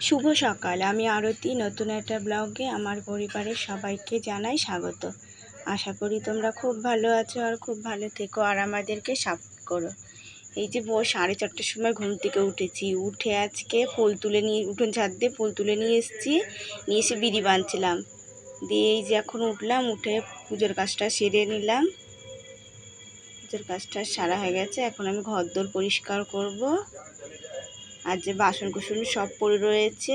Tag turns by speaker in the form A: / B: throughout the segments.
A: শুভ সকাল। আমি আরতি, নতুন একটা ব্লগে আমার পরিবারের সবাইকে জানাই স্বাগত। আশা করি তোমরা খুব ভালো আছো আর খুব ভালো থেকো আর আমাদেরকে সাপোর্ট করো। এই যে বউ সাড়ে চারটার সময় ঘুম থেকে উঠেছি। উঠে আজকে ফুল তুলে নিয়ে, উঠোন ছাদ দিয়ে ফুল তুলে নিয়ে এসেছি। নিয়ে এসে বিড়ি বাঁধছিলাম দিয়ে এই যে এখন উঠলাম, উঠে পুজোর কাজটা সেরে নিলাম। পুজোর কাজটা সারা হয়ে গেছে। এখন আমি ঘর দোর পরিষ্কার করব। আর যে বাসন কুসন সব পড়ে রয়েছে।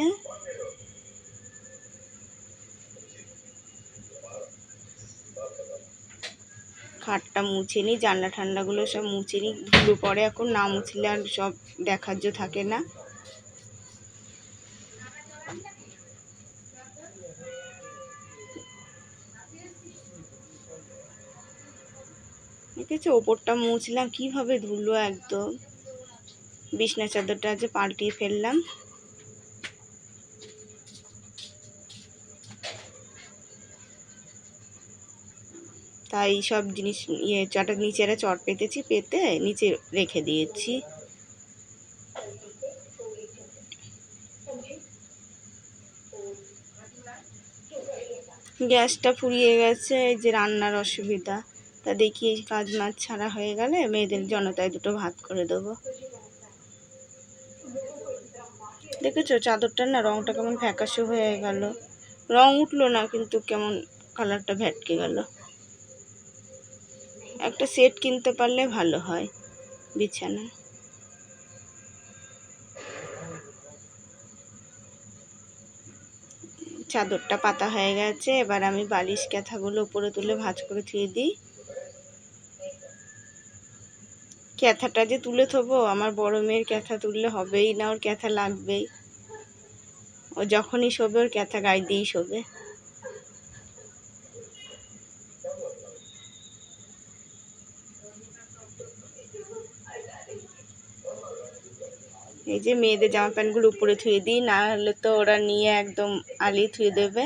A: খাটটা মুছে নিই জানলা ঠান্ডাগুলো সব মুছে নিই ধুলো পরে এখন, না মুছলে আর সব দেখার্য থাকে না। দেখেছ ওপরটা মুছলাম, কীভাবে ধুলো একদম? বিছনা চাদরটা যে পাল্টিয়ে ফেললাম। তাই সব জিনিস ইয়ে চটা নিচে একটা চট পেতেছি, পেতে নিচে রেখে দিয়েছি। গ্যাসটা ফুরিয়ে গেছে, এই যে রান্নার অসুবিধা। তা দেখি কাজ মাছ ছাড়া হয়ে গেলে মেয়েদের জনতায় দুটো ভাত করে দেবো। দেখেছ? চাদরটার না রংটা কেমন ফ্যাকাশে হয়ে গেল। রং উঠল না, কিন্তু কেমন কালারটা ভ্যাটকে গেল। একটা সেট কিনতে পারলে ভালো হয়, বিছানা। চাদরটা পাতা হয়ে গেছে, এবার আমি বালিশ ক্যাথাগুলো উপরে তুলে ভাজ করে থুয়ে দিই। ক্যাথাটা যে তুলে থবো, আমার বড় মেয়ের ক্যাথা তুললে হবেই না, ওর ক্যাথা লাগবেই। ও যখনই শোবে, ওর ক্যাথা গায়ে দিয়েই শোবে। এই যে মেয়েদের জামা প্যান্টগুলো উপরে থুয়ে দিই না হলে তো ওরা নিয়ে একদম আলি থুয়ে দেবে।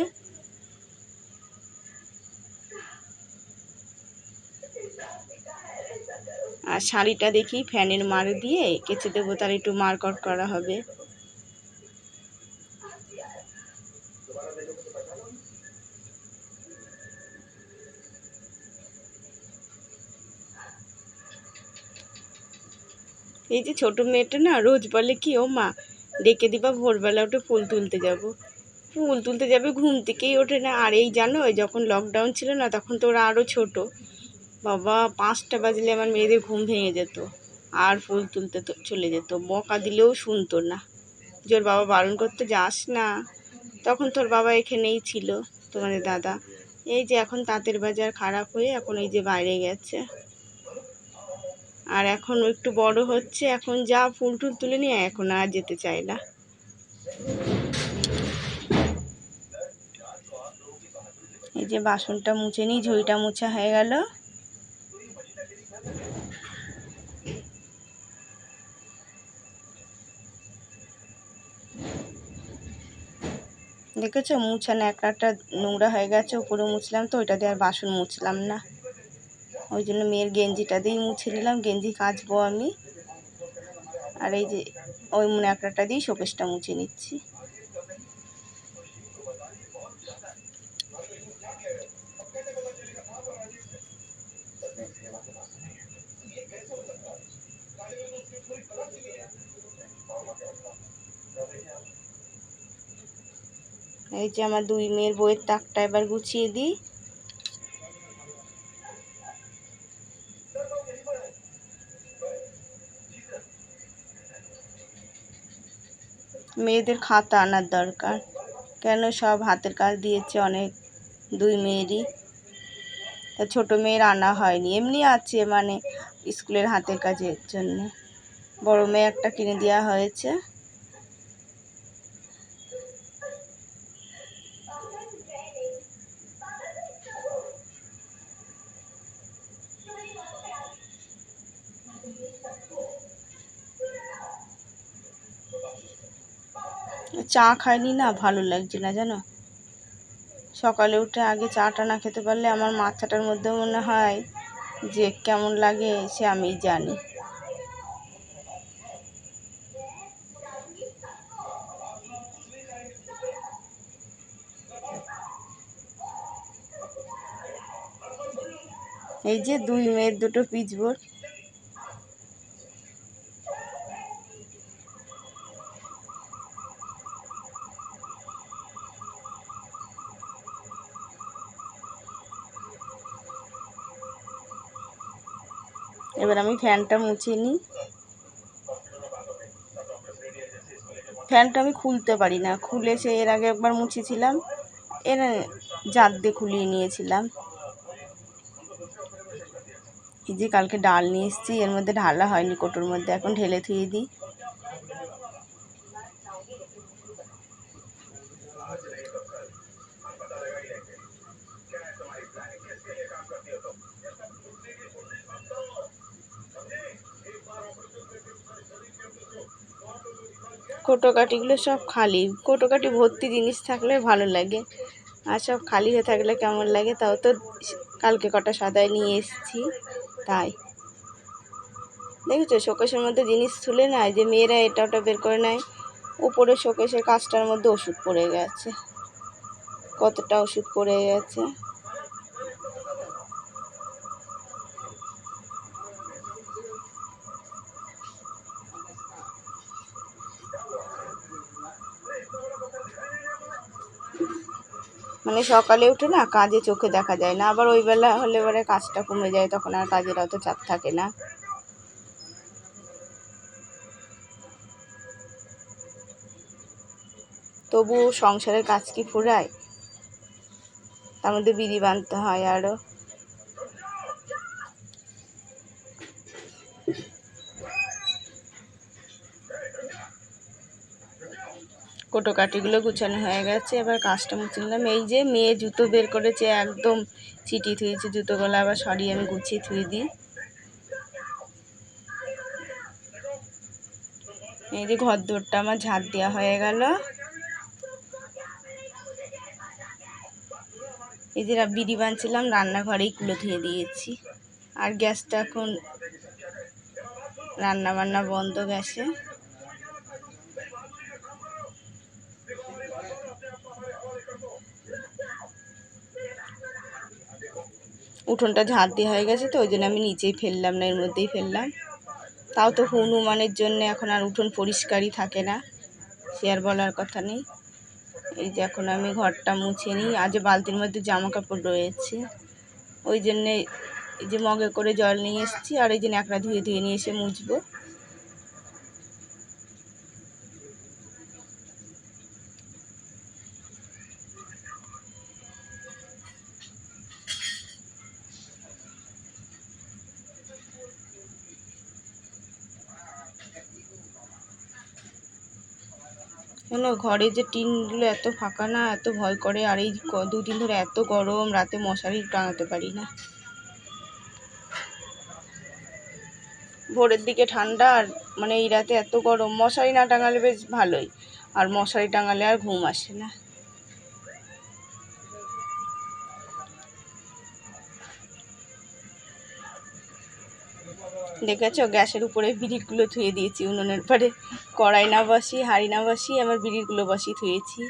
A: আর শাড়িটা দেখি ফ্যানের মার দিয়ে কেচে দেবো, তার একটু মারকট করা হবে। এই যে ছোট মেয়েটা না, রোজ বলে কি, ও মা, ডেকে দিবা, ভোরবেলা উঠে ফুল তুলতে যাব। ফুল তুলতে যাবে, ঘুম থেকেই ওঠে না। আর এই জানো যখন লকডাউন ছিল না, তখন তো ওরা আরও ছোট। বাবা, পাঁচটা বাজলে আমার মেয়েদের ঘুম ভেঙে যেত। আর ফুল তুলতে চলে যেত, বকা দিলেও শুনতো না। জোর বাবা বারণ করতে যাস না, তখন তোর বাবা এখানেই ছিল, তোমাদের দাদা। এই যে এখন তাঁতের বাজার খারাপ হয়ে এখন এই যে বাইরে গেছে। আর এখন একটু বড় হচ্ছে, এখন যা ফুল টুল তুলে নিয়ে এখন আর যেতে চায় না। এই যে বাসনটা মুছে নিই, ঝুড়িটা মুছা হয়ে গেল। দেখেছ? মুছানো একটা নোংরা হয়ে গেছে, উপরে মুছলাম তো, ওইটা দিয়ে আর বাসন মুছলাম না। ওই জন্য মেয়ের গেঞ্জিটা দিয়েই মুছে নিলাম, গেঞ্জি কাচবো আমি। আর এই যে ওই মনে একটা দিয়েই শোকেশটা মুছে নিচ্ছি। এই যে আমার দুই মেয়ের বইয়ের তাকটা এবার গুছিয়ে দিই। মেয়েদের খাতা আনার দরকার। কেন সব হাতের কাজ দিয়েছে অনেক দুই মেয়েরই। তা ছোটো মেয়ের আনা হয়নি। এমনি আছে মানে স্কুলের হাতের কাজের জন্য। বড় মেয়ে একটা কিনে দেওয়া হয়েছে। চা খাইনি না, ভালো লাগছে না জানো? সকালে উঠে আগে চাটা না খেতে পারলে আমার মাথাটার মধ্যে মনে হয় যে কেমন লাগে সে আমি জানি। এই যে দুই মেয়ের দুটো পিচবোর্ড এবার আমি ফ্যানটা মুছে নিই। ফ্যানটা আমি খুলতে পারি না। খুলে সে এর আগে একবার মুছেছিলাম। এর জাত দিয়ে খুলিয়ে নিয়েছিলাম। এই যে কালকে ডাল নিয়ে এসেছি, এর মধ্যে ঢালা হয়নি কোটোর মধ্যে। এখন ঢেলে থুয়ে দিই। কোটোকাটিগুলো সব খালি। কোটোকাটি ভর্তি জিনিস থাকলে ভালো লাগে। আর সব খালি হয়ে থাকলে কেমন লাগে তাও তো কালকে কটা সাদায় নিয়ে এসেছি, তাই। দেখেছ? শোকেশের মধ্যে জিনিস তুলে নেয়, যে মেয়েরা এটা ওটা বের করে নেয়। উপরে শোকেশের কাজটার মধ্যে ওষুধ পড়ে গেছে। কতটা ওষুধ পড়ে গেছে। মানে সকালে উঠে না কাজে চোখে দেখা যায় না, আবার ওই বেলা হলে এবারে কাজটা কমে যায়, তখন আর কাজের অত চাপ থাকে না। তবু সংসারের কাজ কি ফুরায়? তার মধ্যে বিড়ি বাঁধতে হয় আরও কোটোকাটিগুলো গুছানো হয়ে গেছে। এবার কাজটা মুছে এই যে মেয়ে জুতো বের করেছে, একদম চিটি থুয়েছে জুতোগুলো আবার সরিয়ে আমি গুছিয়ে থুয়ে দিই। এই যে ঘর দৌড়টা আমার ঝাঁট দেওয়া হয়ে গেল। এই যে বিড়ি বানছিলাম, রান্নাঘরেই কুলো ধুয়ে দিয়েছি। আর গ্যাসটা এখন রান্না বান্না বন্ধ, গ্যাসে। উঠোনটা ঝাঁট দিয়ে হয়ে গেছে তো, ওই জন্য আমি নিচেই ফেললাম না, এর মধ্যেই ফেললাম। তাও তো হনুমানের জন্য এখন আর উঠোন পরিষ্কারই থাকে না, সে আর বলার কথা নেই। এই যে এখন আমি ঘরটা মুছে নিই আজ বালতির মধ্যে জামা কাপড় রয়েছে। ওই জন্যে এই যে মগে করে জল নিয়ে এসেছি, আর এই যে ন্যাকড়া ধুয়ে ধুয়ে নিয়ে এসে মুছবো। কেন ঘরে যে টিনগুলো এত ফাঁকা না, এত ভয় করে, আর এই দুদিন ধরে এত গরম, রাতে মশারি টাঙাতে পারি না। ভোরের দিকে ঠান্ডা, আর মানে এই রাতে এত গরম, মশারি না টাঙালে বেশ ভালোই, আর মশারি টাঙালে আর ঘুম আসে না। দেখেছ? গ্যাসের উপরে বিড়িগুলো ধুয়ে দিয়েছি, উনুনের পরে কড়াই না বসি হাঁড়ি না বসি আমার বিড়িগুলো বসি ধুয়েছি।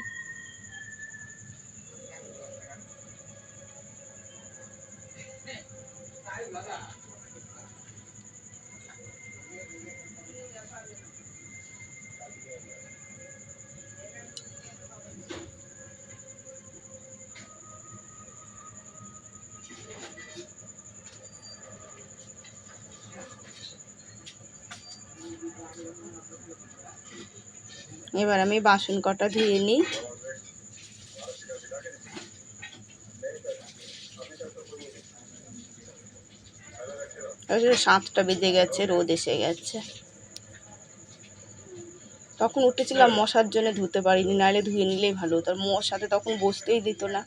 A: এবার আমি বাসন কটা ধুয়ে নিই। সাতটা বেজে গেছে, রোদ এসে গেছে। তখন উঠেছিলাম মশার জন্য ধুতে পারিনি, নাহলে ধুয়ে নিলেই ভালো তার মশাতে তখন বসতেই দিত না।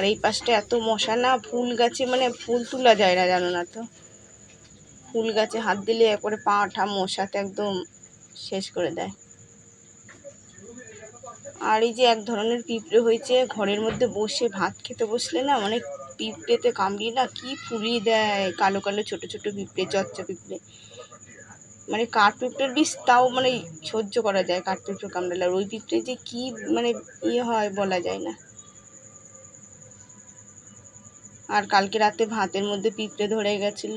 A: আর এই পাশটা এত মশা, না ফুল গাছে মানে ফুল তোলা যায় না, জানো না তো? ফুল গাছে হাত দিলে একবারে পা ঠা মশাতে একদম শেষ করে দেয়। আর এই যে এক ধরনের পিঁপড়ে হয়েছে, ঘরের মধ্যে বসে ভাত খেতে বসলে না মানে পিঁপড়েতে কামড়িয়ে না কি ফুলিয়ে দেয়, কালো কালো ছোট ছোট পিঁপড়ে, চচ্চা পিঁপড়ে। মানে কাঠ পিঁপড়ের বিষ তাও মানে সহ্য করা যায়, কাঠ পিঁপড়ে কামড়ালে। আর ওই পিঁপড়ে যে কী মানে ইয়ে হয় বলা যায় না। আর কালকে রাতে ভাতের মধ্যে পিঁপড়ে ধরে গেছিল।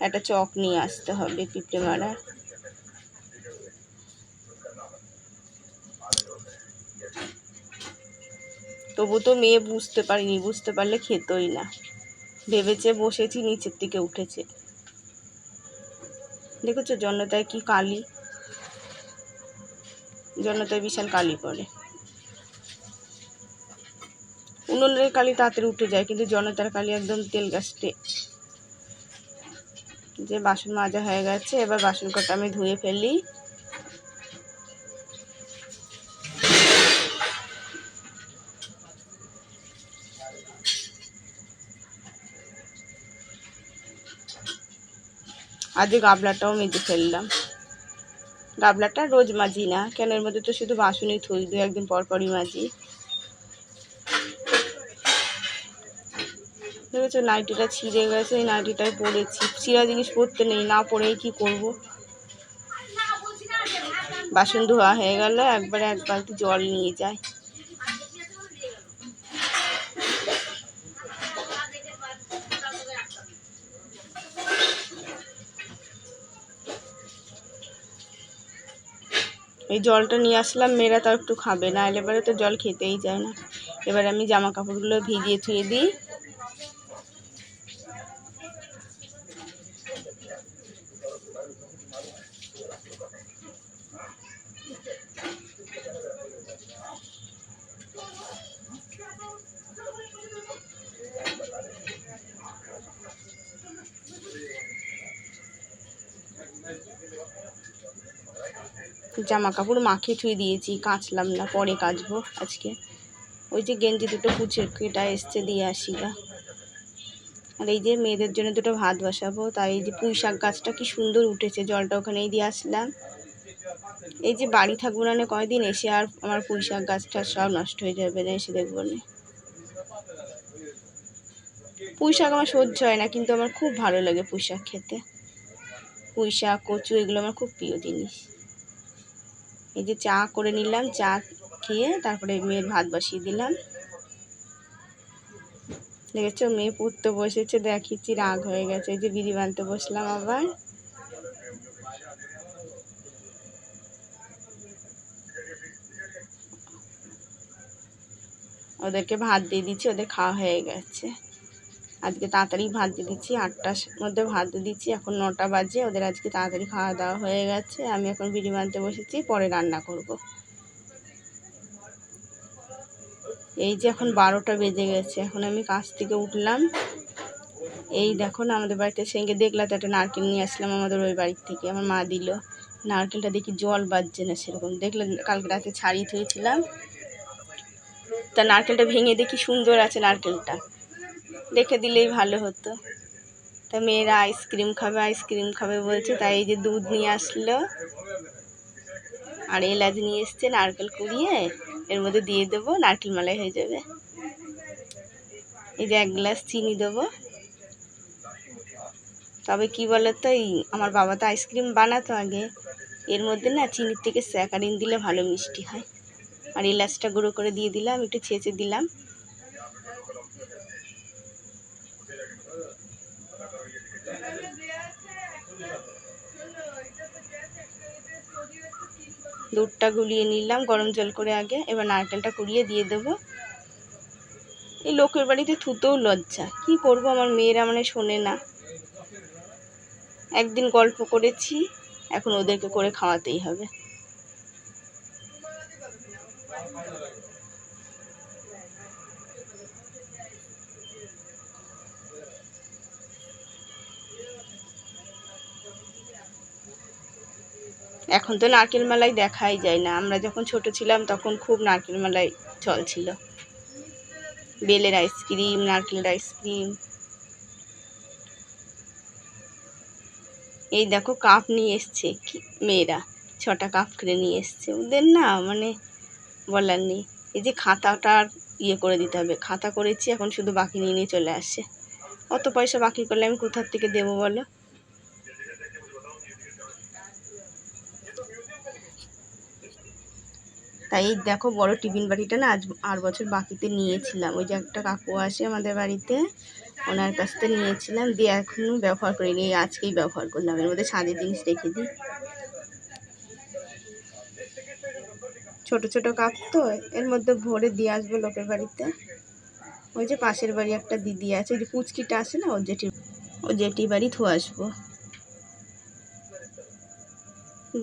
A: একটা চক নিয়ে আসতে হবে পিঁপড়ে মারার। তবু তো মেয়ে বুঝতে পারিনি, বুঝতে পারলে খেতই না। ভেবেছে বসেছি, নিচের দিকে উঠেছে। দেখেছ জন্নতায় কি কালি? জন্নতায় বিশাল কালি পড়ে। উনুনের কালি তাড়াতাড়ি উঠে যায়, কিন্তু জনতার কালি একদম তেল গাছটে যে বাসন মাজা হয়ে গেছে, এবার বাসন কটা আমি ধুয়ে ফেলি। আজকে গাবলাটাও মেজে ফেললাম। গাবলাটা রোজ মাজি না, কেন এর মধ্যে তো শুধু বাসনই থই দু একদিন পরপরই মাজি। দেখেছ নাইটিটা ছিঁড়ে গেছে, এই নাইটিটায় পরেছি। ছিঁড়া জিনিস পরতে নেই, না পরেই কি করব? বাসন ধোয়া হয়ে গেল, একবারে এক বালতি জল নিয়ে যায় এই জলটা নিয়ে আসলাম, মেয়েরা তাও একটু খাবে না, এবারে তো জল খেতেই যায় না। এবার আমি জামা কাপড়গুলো ভিজিয়ে থুয়ে দিই। জামা কাপড় মাখিয়ে থুয়ে দিয়েছি, কাচলাম না, পরে কাচবো আজকে। ওই যে গেঞ্জি দুটো কুচে কেটা এসছে দিয়ে আসি গা। আর এই যে মেয়েদের জন্য দুটো ভাত বসাবো, তাই এই যে পুঁই শাক গাছটা কি সুন্দর উঠেছে, জলটা ওখানেই দিয়ে আসলাম। এই যে বাড়ি থাকব না কয়দিন, এসে আর আমার পুঁই শাক গাছটা সব নষ্ট হয়ে যাবে, না এসে দেখব না। পুঁই শাক আমার সহ্য হয় না, কিন্তু আমার খুব ভালো লাগে পুঁই শাক খেতে। পুঁই শাক, কচু, এগুলো আমার খুব প্রিয় জিনিস। এই যে চা করে নিলাম, চা খেয়ে তারপরে মেয়ের ভাত বসিয়ে দিলাম। দেখেছ, মেয়ে পড়তে বসেছে দেখিছি রাগ হয়ে গেছে। এই যে বিড়ি বানতে বসলাম আবার। ওদেরকে ভাত দিয়ে দিচ্ছি, ওদের খাওয়া হয়ে গেছে। আজকে তাড়াতাড়ি ভাত দিয়ে দিচ্ছি, আটটার মধ্যে ভাত দিয়ে দিচ্ছি। এখন নটা বাজে, ওদের আজকে তাড়াতাড়ি খাওয়া দাওয়া হয়ে গেছে। আমি এখন বিড়ি বানতে বসেছি, পরে রান্না করব। এই যে এখন বারোটা বেজে গেছে, এখন আমি কাজ থেকে উঠলাম। এই দেখো না, আমাদের বাড়িতে সেঙ্গে দেখলাম তো একটা নারকেল নিয়ে আসলাম আমাদের ওই বাড়ির থেকে। আমার মা দিল, নারকেলটা দেখি জল বাজছে না সেরকম। দেখলাম কালকে রাতে ছাড়িয়ে থুয়েছিলাম। তা নারকেলটা ভেঙে দেখি সুন্দর আছে নারকেলটা। রেখে দিলেই ভালো হতো। তা মেয়েরা আইসক্রিম খাবে আইসক্রিম খাবে বলছে, তাই এই যে দুধ নিয়ে আসলো। আর এলাচ নিয়ে এসছে, নারকেল কুড়িয়ে, এর মধ্যে দিয়ে দেবো, নারকেল মালাই হয়ে যাবে। এই যে এক গ্লাস চিনি দেবো। তবে কি বলতো, এই আমার বাবা তো আইসক্রিম বানাতো আগে। এর মধ্যে না চিনির থেকে স্যাকারিন দিলে ভালো মিষ্টি হয়। আর এলাচটা গুঁড়ো করে দিয়ে দিলাম, একটু ছেঁচে দিলাম। দুধটা গুলিয়ে নিলাম, গরম জল করে আগে। এবার নারকেলটা কুড়িয়ে দিয়ে দেবো। এই লোকের বাড়িতে থুতেও লজ্জা। কি করব আমার মেয়েরা মানে শোনে না। একদিন গল্প করেছি, এখন ওদেরকে করে খাওয়াতেই হবে। এখন তো নারকেল মেলাই দেখাই যায় না। আমরা যখন ছোট ছিলাম তখন খুব নারকেল মেলাই চলছিল বেলের আইসক্রিম নারকেলের আইসক্রিম এই দেখো কাপ নিয়ে এসছে মেয়েরা। ছটা কাপ কিনে নিয়ে এসছে। ওদের না মানে বলার নেই। এই যে খাতাটা ইয়ে করে দিতে হবে। খাতা করেছি, এখন শুধু বাকি নিয়ে নিয়ে চলে আসে অত পয়সা বাকি করলে আমি কোথার থেকে দেবো বলো? তাই এই দেখো বড় টিফিন বাটিটা না আজ আর বছর বাকিতে নিয়েছিলাম। ওই যে একটা কাকু আসে আমাদের বাড়িতে, ওনার কাছ থেকে নিয়েছিলাম, দিয়ে এখনও ব্যবহার করিনি, এই আজকেই ব্যবহার করলাম। এর মধ্যে সাজের জিনিস রেখে দিই। ছোট ছোট কাপ তো, এর মধ্যে ভরে দিয়ে আসব লোকের বাড়িতে। ওই যে পাশের বাড়ি একটা দিদি আছে, ওই যে পুচকিটা আসে না, ওর জেঠি ও জেঠি বাড়ি থু আসব।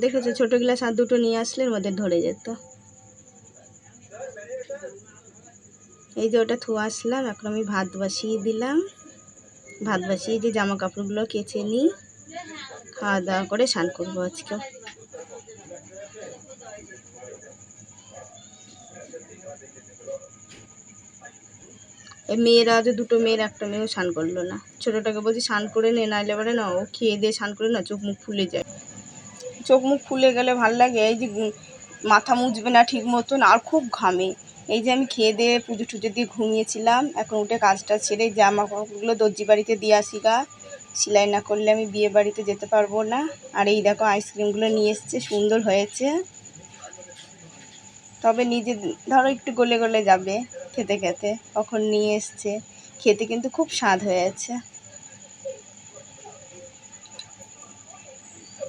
A: দেখেছ? ছোটো গ্লাস আর দুটো নিয়ে আসলে এর মধ্যে ধরে যেত। এই যে ওটা থু আসলাম, এখন আমি ভাত বসিয়ে দিলাম। ভাত বসিয়ে যে জামা কাপড়গুলো কেচে নিই, খাওয়া দাওয়া করে স্নান করব আজকে। মেয়েরা যে দুটো মেয়ের একটা মেয়েও স্নান করল না। ছোটোটাকে বলছি, স্নান করে নে, নাইলে পারে না ও খেয়ে দিয়ে স্নান করে না চোখ মুখ ফুলে যায়। চোখ মুখ ফুলে গেলে ভালো লাগে, এই যে মাথা মুছবে না ঠিক মতন আর খুব ঘামে। এই যে আমি খেয়ে দিয়ে পুজো টুজো দিয়ে ঘুমিয়েছিলাম। এখন উঠে কাজটা ছেড়ে জামা কাপড়গুলো দর্জি বাড়িতে দিয়ে আসি গা। সেলাই না করলে আমি বিয়ে বাড়িতে যেতে পারব না। আর এই দেখো আইসক্রিমগুলো নিয়ে এসছে, সুন্দর হয়েছে। তবে নিজে ধরো একটু গলে গলে যাবে খেতে খেতে। কখন নিয়ে এসছে, খেতে কিন্তু খুব স্বাদ হয়েছে।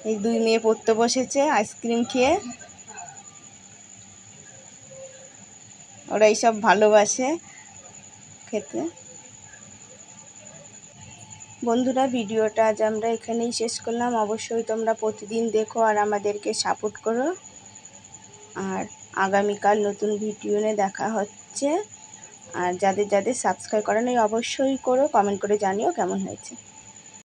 A: এই দুই মেয়ে পড়তে বসেছে, আইসক্রিম খেয়ে। ওরা এইসব ভালোবাসে খেতে। বন্ধুরা, ভিডিওটা আজ আমরা এখানেই শেষ করলাম। অবশ্যই তোমরা প্রতিদিন দেখো আর আমাদেরকে সাপোর্ট করো। আর আগামীকাল নতুন ভিডিও নিয়ে দেখা হচ্ছে। আর যাদের যাদের সাবস্ক্রাইব করা নেই, অবশ্যই করো। কমেন্ট করে জানিও কেমন হয়েছে।